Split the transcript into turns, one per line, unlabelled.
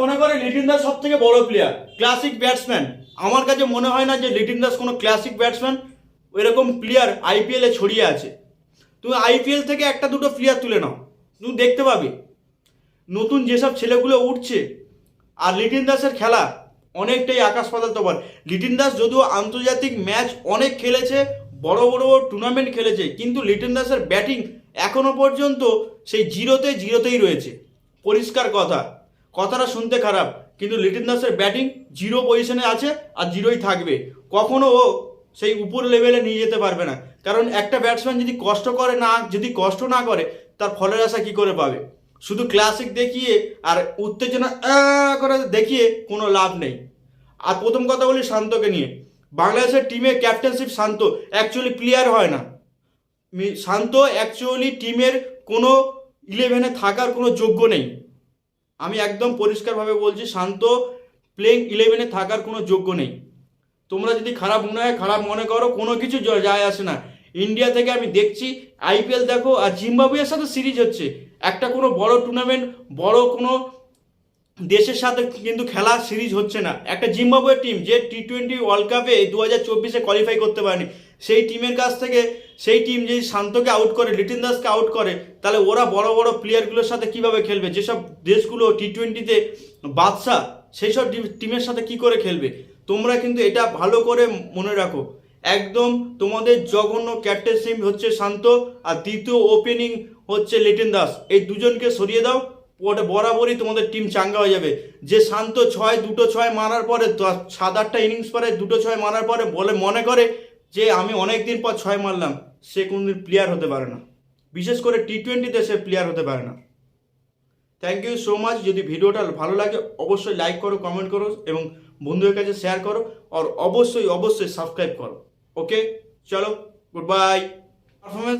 মনে করে লিটিন দাস সব থেকে বড় প্লেয়ার ক্লাসিক ব্যাটসম্যান আমার কাছে মনে হয় না যে লিটিন দাস কোনো ক্লাসিক ব্যাটসম্যান এরকম প্লেয়ার আইপিএলে ছড়িয়ে আছে। তুমি আইপিএল থেকে একটা দুটো প্লেয়ার তুলে নাও। তুমি দেখতে পাবে। নতুন যেসব ছেলেগুলো উঠছে, আর লিটিন দাসের খেলা অনেকটাই আকাশ পাতাল তফাৎ লিটিন দাস যদিও আন্তর্জাতিক ম্যাচ অনেক খেলেছে, বড় বড় টুর্নামেন্ট খেলেছে, কিন্তু লিটন দাসের ব্যাটিং এখনও পর্যন্ত সেই জিরোতে জিরোতেই রয়েছে। পরিষ্কার কথা। কথাটা শুনতে খারাপ, কিন্তু লিটন দাসের ব্যাটিং জিরো পজিশনে আছে আর জিরোই থাকবে। কখনো ও সেই উপর লেভেলে নিয়ে যেতে পারবে না। কারণ একটা ব্যাটসম্যান যদি কষ্ট করে না, যদি কষ্ট না করে, তার ফলের আশা কি করে পাবে? শুধু ক্লাসিক দেখিয়ে আর উত্তেজনা করে দেখিয়ে কোনো লাভ নেই। আর প্রথম কথা বলি শান্তকে নিয়ে। বাংলাদেশের টিমের ক্যাপ্টেনশিপ শান্ত অ্যাকচুয়ালি প্লেয়ার হয় না। শান্ত অ্যাকচুয়ালি টিমের কোনো ইলেভেনে থাকার কোনো যোগ্য নেই। আমি একদম পরিষ্কারভাবে বলছি, শান্ত প্লেইং ইলেভেনে থাকার কোনো যোগ্য নেই। তোমরা যদি খারাপ মনে হয়, খারাপ মনে করো, কোনো কিছু যায় আসে না। ইন্ডিয়া থেকে আমি দেখছি আইপিএল দেখো আর জিম্বাবুয়ের সাথে সিরিজ হচ্ছে। একটা কোনো বড় টুর্নামেন্ট বড় কোনো দেশের সাথে কিন্তু খেলা সিরিজ হচ্ছে না। একটা জিম্বাবুয়ের টিম যে টি টোয়েন্টি ওয়ার্ল্ড কাপে দু হাজার চব্বিশে কোয়ালিফাই করতে পারেনি, সেই টিমের কাছ থেকে সেই টিম যদি শান্তকে আউট করে, লিটিন দাসকে আউট করে, তাহলে ওরা বড় বড় প্লেয়ারগুলোর সাথে কীভাবে খেলবে? যেসব দেশগুলো টি টোয়েন্টিতে বাদশাহ সেই সব টিমের সাথে কি করে খেলবে? তোমরা কিন্তু এটা ভালো করে মনে রাখো। একদম তোমাদের জঘন্য ক্যাপ্টেনশিপ হচ্ছে শান্ত, আর দ্বিতীয় ওপেনিং হচ্ছে লিটিন দাস। এই দুজনকে সরিয়ে দাও ওটা বরাবরই তোমাদের টিম চাঙ্গা হয়ে যাবে। যে শান্ত ছয়, দুটো ছয় মারার পরে সাত, আটটা ইনিংস পরে দুটো ছয় মারার পরে বলে মনে করে যে আমি অনেক দিন পর ছয় মারলাম, সে কোনদিন প্লেয়ার হতে পারে না। বিশেষ করে টি টোয়েন্টিতে সে প্লেয়ার হতে পারে না। থ্যাংক ইউ সো মাচ যদি ভিডিওটা ভালো লাগে, অবশ্যই লাইক করো কমেন্ট করো এবং বন্ধুদের কাছে শেয়ার করো আর অবশ্যই অবশ্যই সাবস্ক্রাইব করো। ওকে চলো গুড বাই পারফরমেন্স